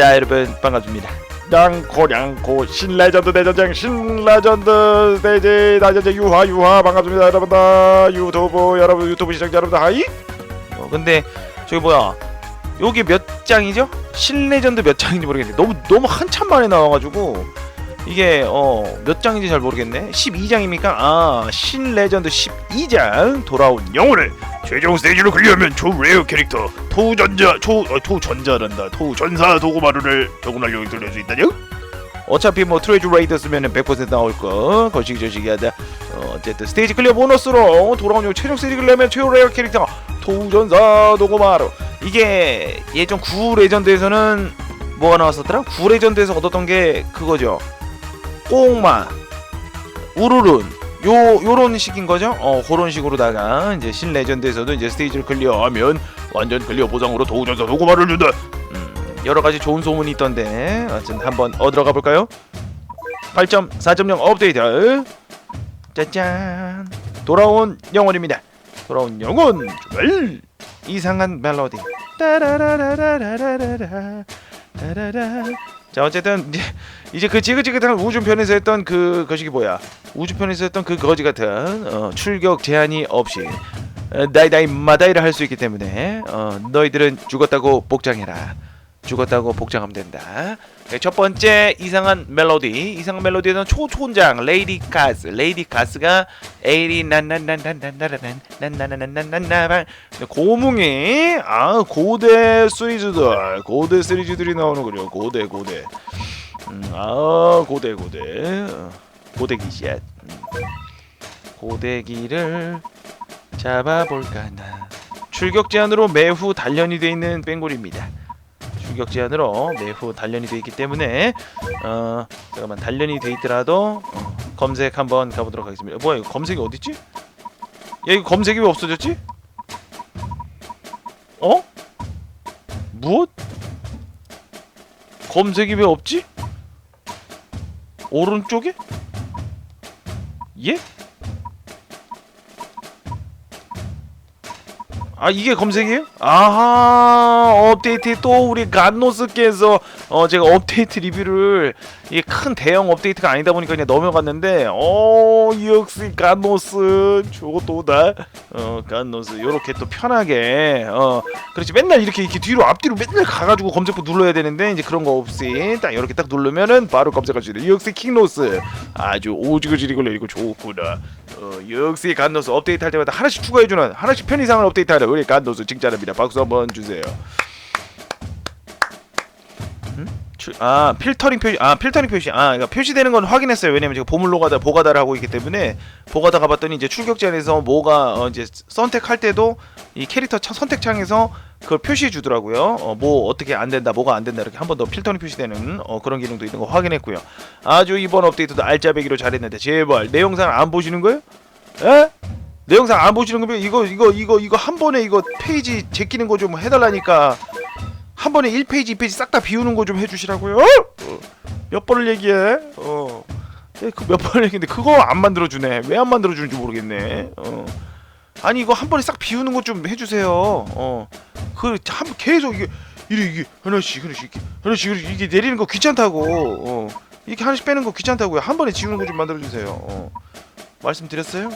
자 여러분 반갑습니다. 냥코냥코 신레전드 대전쟁 신레전드 대제 대전쟁 유하 유하 반갑습니다 여러분들. 유튜브 여러분 유튜브 시청자 여러분들 하이. 어 근데 저기 뭐야. 여기 몇 장이죠? 신레전드 몇 장인지 모르겠는데 너무 너무 한참 만에 나와가지고 이게 어 몇 장인지 잘 모르겠네 12장입니까? 아 신레전드 12장 돌아온 영혼을 최종 스테이지로 클리어하면 초레어 캐릭터 토전자 초 어, 토전자란다 토전사 도구마루를 조금 알려 들릴 수 있다뇨? 어차피 뭐 트레주 레이더 쓰면은 100% 나올 거 거시기 저시기 하다 어, 어쨌든 스테이지 클리어 보너스로 돌아온 요 최종 스테이지 클리어면 최고 레어 캐릭터 토전사 도구마루 이게 예전 9 레전드에서는 뭐가 나왔었더라? 9 레전드에서 얻었던 게 그거죠 꼬마 우르룬 요 요런 식인 거죠. 어 그런 식으로다가 이제 신 레전드에서도 이제 스테이지를 클리어하면 완전 클리어 보상으로 도우전사 도구마를 준다. 음, 여러 가지 좋은 소문이 있던데 어쨌든 한번 얻으러 볼까요? 8.4.0 업데이트 짜잔 돌아온 영혼입니다. 돌아온 영혼 출발 이상한 멜로디 따라라라라라라라 따라라 자 어쨌든 이제 그 지긋지긋한 우주편에서 했던 그 거시기 뭐야? 우주편에서 했던 그 거지 같은 어, 출격 제한이 없이 어, 다이다이 마다이를 할 수 있기 때문에 어, 너희들은 죽었다고 복장해라. 죽었다고 복장하면 된다 네, 첫 번째 이상한 멜로디. 이상한 멜로디는 초촌장 레이디 가스. 레이디 가스가 에이리 난난난난난난난 난난난난난난 고뭉이 아 고대 시리즈들 고대 시리즈들이 나오는군요 고대 고대 음, 아 고대 고대 고대기 샷 고대기를 잡아볼까 나 출격 제한으로 매후 단련이 돼 있는 뺑골입니다 출격 제한으로 매후 단련이 돼 있기 때문에 어 잠깐만 단련이 돼 있더라도 어, 검색 한번 가보도록 하겠습니다 뭐야 이거 검색이 어딨지? 야 이거 검색이 왜 없어졌지? 어? 무엇? 검색이 왜 없지? 오른쪽에? 예? 아 이게 검색이에요? 아하 업데이트에 또 우리 갓노스께서 어 제가 업데이트 리뷰를 이게 큰 대형 업데이트가 아니다 보니까 그냥 넘어갔는데 어 역시 갓노스 저것도다 어 갓노스 요렇게 또 편하게 어 그렇지. 맨날 이렇게 이렇게 뒤로 앞뒤로 맨날 가가지고 검색부 눌러야 되는데 이제 그런 거 없이 딱 이렇게 딱 누르면은 바로 검색할 수 있는 역시 킹노스. 아주 오지그지리 걸려 이거 좋구나. 어 역시 갓노스 업데이트 할 때마다 하나씩 추가해주는 하나씩 편의상을 업데이트하는 우리 갓노스 칭찬합니다. 박수 한번 주세요. 출- 아 필터링 표시 아 필터링 표시. 아 그러니까 표시되는 건 확인했어요. 왜냐면 제가 보물 노가다 보가다를 하고 있기 때문에 보가다 가봤더니 이제 출격 제한에서 뭐가 어, 이제 선택할 때도 이 캐릭터 차, 선택창에서 그걸 표시해 주더라고요. 어, 뭐 어떻게 안 된다 뭐가 안 된다 이렇게 한 번 더 필터링 표시되는 어, 그런 기능도 있는 거 확인했고요. 아주 이번 업데이트도 알짜배기로 잘했는데 제발. 내 영상 안 보시는 거예요? 에? 내 영상 안 보시는 거면 이거 이거 이거 이거 한 번에 이거 페이지 제끼는 거 좀 해달라니까 한 번에 1페이지 2페이지 싹 다 비우는 거 좀 해주시라고요. 어? 몇 번을 얘기해? 어. 예, 그몇 번을 얘기했는데 그거 안 만들어 주네. 왜 안 만들어 주는지 모르겠네. 어. 아니 이거 한 번에 싹 비우는 거 좀 해주세요. 어. 그 한 계속 이게 이게 이게 하나씩 하나씩 이렇게 하나씩 이렇게 이게 내리는 거 귀찮다고. 어. 이렇게 하나씩 빼는 거 귀찮다고요. 한 번에 지우는 거 좀 만들어 주세요. 어. 말씀드렸어요?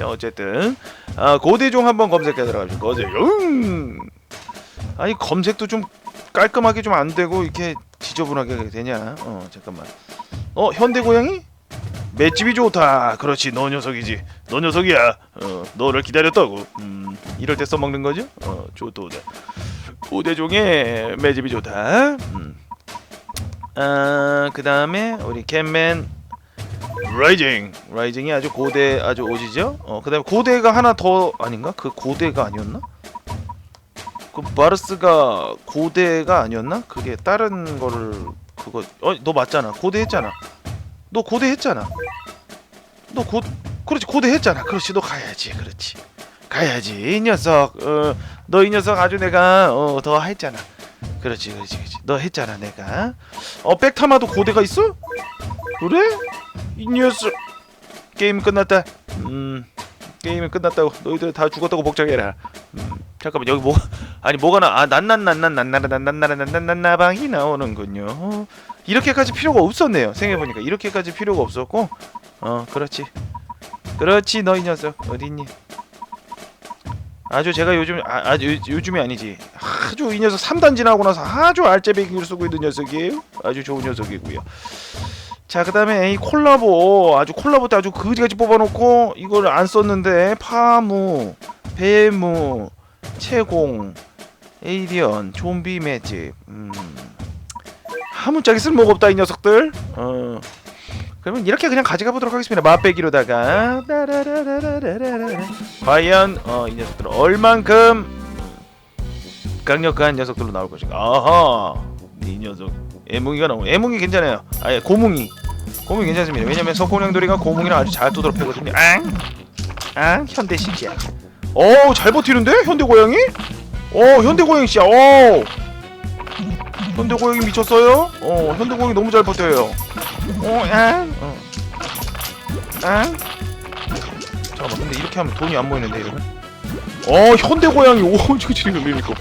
음. 자 어쨌든 아, 고대종 한번 검색해 들어가죠. 고대종. 아니 검색도 좀 깔끔하게 좀 안 되고 이렇게 지저분하게 되냐? 어 잠깐만. 어 현대 고양이? 맷집이 좋다. 그렇지 너 녀석이지. 너 녀석이야. 어 너를 기다렸다고. 음 이럴 때 써먹는 거죠? 어 좋다. 고대종의 맷집이 좋다. 음. 아 그 다음에 우리 캔맨 라이징 라이징이 아주 고대 아주 오지죠? 어 그다음에 고대가 하나 더 아닌가? 그 고대가 아니었나? 그 바르스가 고대가 아니었나? 그게 다른 거를 그거 어 너 맞잖아 고대 했잖아 너 고대 했잖아 너 고 그렇지 고대 했잖아 그렇지 너 가야지 그렇지 가야지 이 녀석 어 너 이 녀석 아주 내가 어 더 했잖아 그렇지 그렇지 그렇지 너 했잖아 내가 어 백타마도 고대가 있어? 그래? 이 녀석 게임 끝났다 음 게임이 끝났다고 너희들 다 죽었다고 복장해라 음, 잠깐만 여기 뭐 아니 뭐가 나아 난난난난난나라난난나라난난나방이 나오는군요. 이렇게까지 필요가 없었네요. 생각해 보니까 이렇게까지 필요가 없었고 어 그렇지 그렇지 너이 녀석 어딨니? 아주 제가 요즘 아, 아주 요- 요즘이 아니지 아주 이 녀석 3단 지나고 나서 아주 알짜배기를 쓰고 있는 녀석이에요. 아주 좋은 녀석이고요. 자 그 다음에 이 콜라보. 아주 콜라보 때 아주 그지같이 뽑아놓고 이걸 안 썼는데 파무 배무 채공 에이리언 좀비 매직. 음. 아무짝에 쓸모가 없다 이 녀석들. 어. 그러면 이렇게 그냥 가져가 보도록 하겠습니다. 맛배기로다가. 과연 어, 이 녀석들 얼만큼 강력한 녀석들로 나올 것인가? 아하. 이 녀석 애뭉이가 나오 애뭉이 괜찮아요. 아예 고뭉이. 고뭉이 괜찮습니다. 왜냐면 석고냥돌이가 고뭉이랑 아주 잘 두드러 패거든요. 앙! 앙! 현대식이야. 어잘 버티는데? 현대 고양이? 어 현대 고양이 씨야. 어 현대 고양이 미쳤어요? 어 현대 고양이 너무 잘 버텨요. 어앙! 어. 앙! 잠깐만 근데 이렇게 하면 돈이 안 모이는데 이러면 어 현대 고양이. 오 지금 지금 밀리고.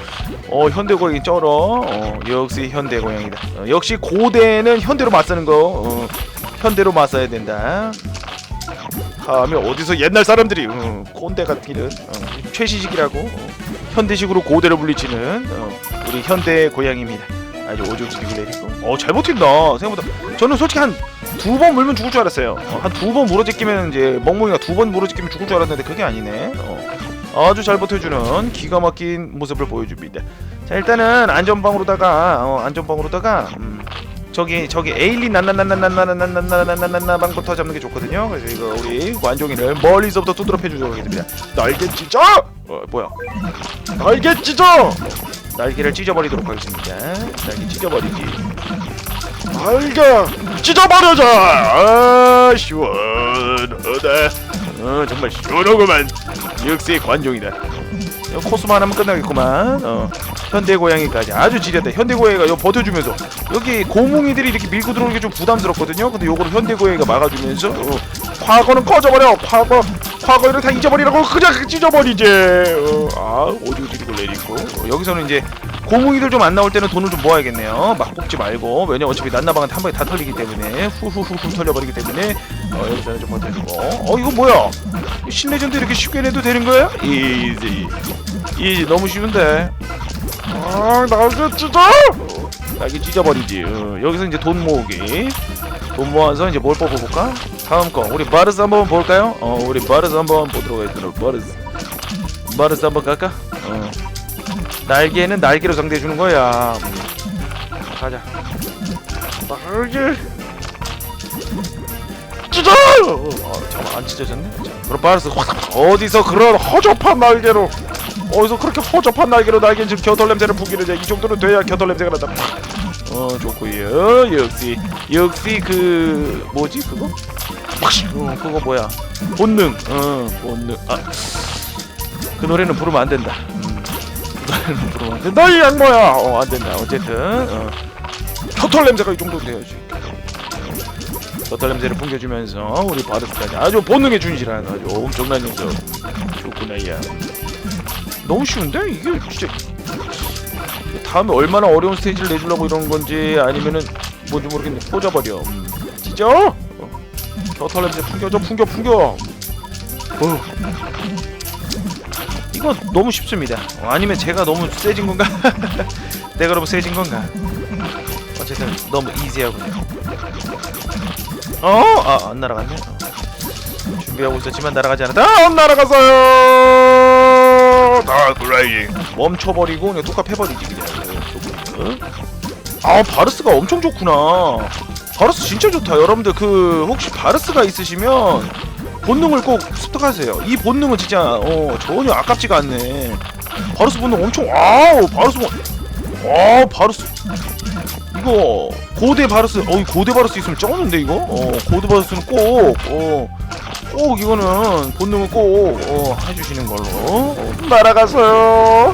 어 현대 고양이 쩔어. 어 역시 현대 고양이다. 어, 역시 고대는 현대로 맞서는 거. 어, 현대로 맞서야 된다. 하면 어디서 옛날 사람들이 어, 꼰대 같기는 어, 최시식이라고 어, 현대식으로 고대를 물리치는 어, 우리 현대 고양입니다. 아주 오죽지리고 내리고. 어잘 버틴다 생각보다. 저는 솔직히 한 두 번 물면 죽을 줄 알았어요. 어, 한두 번 물어뜯기면 이제 멍멍이가 두 번 물어뜯기면 죽을 줄 알았는데 그게 아니네. 어, 아주 잘 버텨주는 기가 막힌 모습을 보여줍니다 자 일단은 안전방으로다가 어, 안전방으로다가 음, 저기 저기 에일리 난난난난난난난난난난난난난 방부터 잡는 게 좋거든요. 그래서 이거 우리 관종이를 멀리서부터 두드러 패주도록 하겠습니다. 날개 찢어! 어 뭐야? 날개 찢어! 날개를 찢어버리도록 하겠습니다. 날개 찢어버리지. 날개 찢어버려자! 아 시원하다. 어 정말 시원하구만. 역시 관종이다. 코스만 하면 끝나겠구만. 어. 현대 고양이까지 아주 지렸다. 현대 고양이가 이거 버텨주면서 여기 고뭉이들이 이렇게 밀고 들어오는 게 좀 부담스럽거든요. 근데 요거를 현대 고양이가 막아주면서 어. 과거는 꺼져버려. 과거 과거를 다 잊어버리라고 그냥 찢어버리지. 어. 아 오지오지리고 내리고 어, 여기서는 이제 고뭉이들 좀 안 나올 때는 돈을 좀 모아야겠네요. 막 뽑지 말고 왜냐 면 어차피 난나방은 한 번에 다 털리기 때문에 후후후후 털려버리기 때문에 어, 여기서는 좀 버텨주고 어 이거 뭐야? 신레전드 이렇게 쉽게 내도 되는 거야? 이지 이지 너무 쉬운데 아 날개 찢어 날개 찢어버리지 어, 여기서 이제 돈 모으기 돈 모아서 이제 뭘 뽑아볼까? 다음 거 우리 바르스 한번 볼까요? 어 우리 바르스 한번 보도록 하겠습니다 바르스 바르스 한번 갈까? 어 날개는 날개로 상대해 주는 거야 음. 가자 날개 찢어! 어, 잠깐 안 찢어졌네. 자, 그럼 바르스 확 어디서 그런 허접한 날개로 어디서 그렇게 허접한 날개로 날개 지금 겨털 냄새를 풍기느냐 이 정도는 돼야 겨털 냄새가 난다. 어 좋고요. 역시 역시 그 뭐지 그거? 어 그거 뭐야? 본능. 어 본능. 아 그 노래는 부르면 안 된다. 음, 그 노래는 부르면 안 된다. 이 양모야. 어 안 된다. 어쨌든 어. 겨털 냄새가 이 정도 돼야지. 겨털 냄새를 풍겨주면서 우리 바르스까지 아주 본능에 준실한 아주 엄청난 녀석 좋구나 야 너무 쉬운데 이게 진짜 다음에 얼마나 어려운 스테이지를 내주려고 이러는 건지 아니면은 뭔지 모르겠네 꽂아버려 음. 찢 겨털 냄새 풍겨줘 풍겨 풍겨 어. 이거 너무 쉽습니다 어, 아니면 제가 너무 세진 건가 내가 너무 세진 건가 어쨌든 너무 이지하군요 어? 아, 안 날아갔네. 어. 준비하고 있었지만 날아가지 않았다. 아, 안 날아갔어요. 아, 그라이. 멈춰버리고 그냥 뚝갑 해버리지 그냥. 어? 아, 바르스가 엄청 좋구나. 바르스 진짜 좋다. 여러분들 그 혹시 바르스가 있으시면 본능을 꼭 습득하세요. 이 본능은 진짜 어 전혀 아깝지가 않네. 바르스 본능 엄청 와우 바르스 본. 와 바르스 이거 고대 바르스 어 고대 바르스 있으면 쩌는데 이거 어 고대 바르스는 꼭어꼭 이거는 본능은 꼭 어, 해주시는 걸로 어, 날아갔어요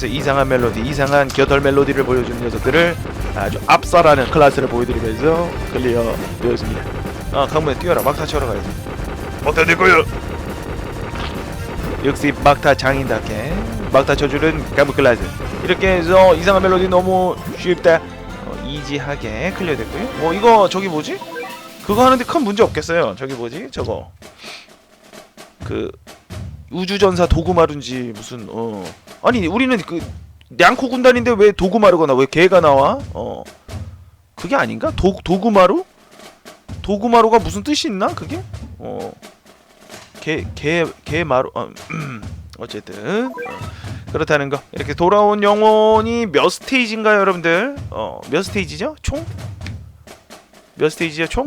이렇게 해서 이상한 멜로디 이상한 겨털 멜로디를 보여주는 녀석들을 아주 압살하는 클래스를 보여드리면서 클리어 되었습니다. 아 강문에 뛰어라. 막타 치러 가야지. 어떻게 될 거야? 역시 막타 장인답게 막다 쳐주는 까무클라즈 이렇게 해서 이상한 멜로디 너무 쉽다. 어, 이지하게 클리어 됐고요. 뭐 이거 저기 뭐지? 그거 하는데 큰 문제 없겠어요. 저기 뭐지? 저거. 그 우주전사 도구마루인지 무슨 어. 아니 우리는 그 냥코 군단인데 왜 도구마루가 나왜 개가 나와? 어. 그게 아닌가? 도 도구마루? 도구마루가 무슨 뜻이 있나? 그게? 어개 개 개마루 어, 어쨌든 어, 그렇다는 거. 이렇게 돌아온 영혼이 몇 스테이지인가요 여러분들? 어몇 스테이지죠? 총? 몇 스테이지죠 총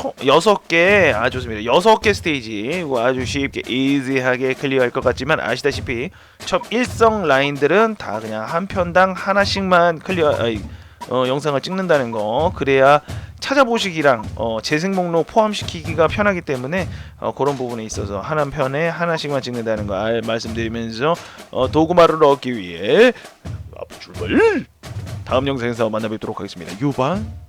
총 여섯 개, 아 좋습니다. 여섯 개 스테이지 이거 아주 쉽게 이지하게 클리어할 것 같지만 아시다시피 첫 일성 라인들은 다 그냥 한 편당 하나씩만 클리어, 아이, 어, 영상을 찍는다는 거 그래야 찾아보시기랑 어, 재생 목록 포함시키기가 편하기 때문에 어, 그런 부분에 있어서 하나 편에 하나씩만 찍는다는 거 알, 말씀드리면서 어, 도구마루를 얻기 위해 앞 출발. 다음 영상에서 만나 뵙도록 하겠습니다. 유방.